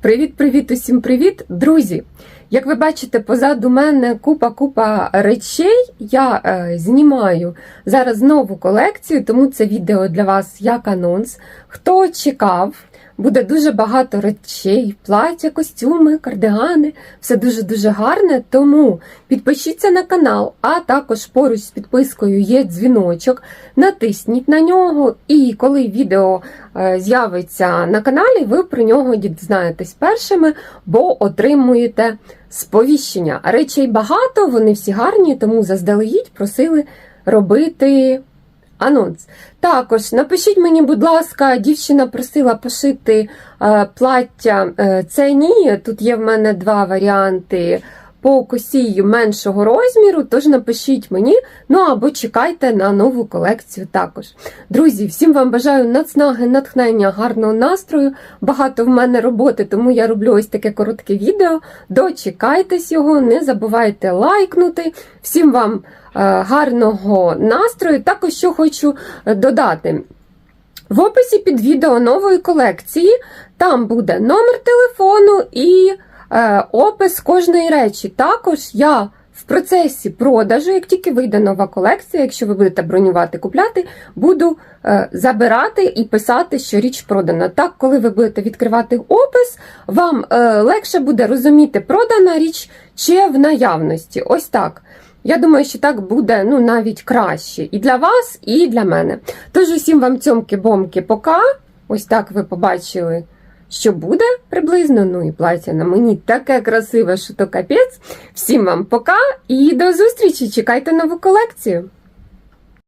Привіт-привіт, усім привіт, друзі! Як ви бачите, позаду мене купа-купа речей. Я е, знімаю зараз нову колекцію, тому це відео для вас як анонс. Хто чекав, буде дуже багато речей, плаття, костюми, кардигани, все дуже-дуже гарне. Тому підпишіться на канал, а також поруч з підпискою є дзвіночок. Натисніть на нього, і коли відео е, з'явиться на каналі, ви про нього дізнаєтесь першими, бо отримуєте сповіщення. Речей багато, вони всі гарні, тому заздалегідь просили робити анонс. Також напишіть мені, будь ласка, дівчина просила пошити е, плаття. Е, це ні. Тут є в мене два варіанти. По косію меншого розміру, тож напишіть мені, ну або чекайте на нову колекцію також. Друзі, всім вам бажаю нацнаги, натхнення, гарного настрою. Багато в мене роботи, тому я роблю ось таке коротке відео. Дочекайтесь його, не забувайте лайкнути. Всім вам е, гарного настрою. Також що хочу е, додати. В описі під відео нової колекції там буде номер телефону і опис кожної речі. Також я в процесі продажу, як тільки вийде нова колекція, якщо ви будете бронювати, купляти, буду е, забирати і писати, що річ продана. Так, коли ви будете відкривати опис, вам е, легше буде розуміти, продана річ чи в наявності. Ось так. Я думаю, що так буде ну, навіть краще і для вас, і для мене. Тож усім вам цьомки-бомки пока. Ось так ви побачили, що буде приблизно. Ну і плаття на мені таке красиве, що то капець. Всім вам пока і до зустрічі! Чекайте нову колекцію!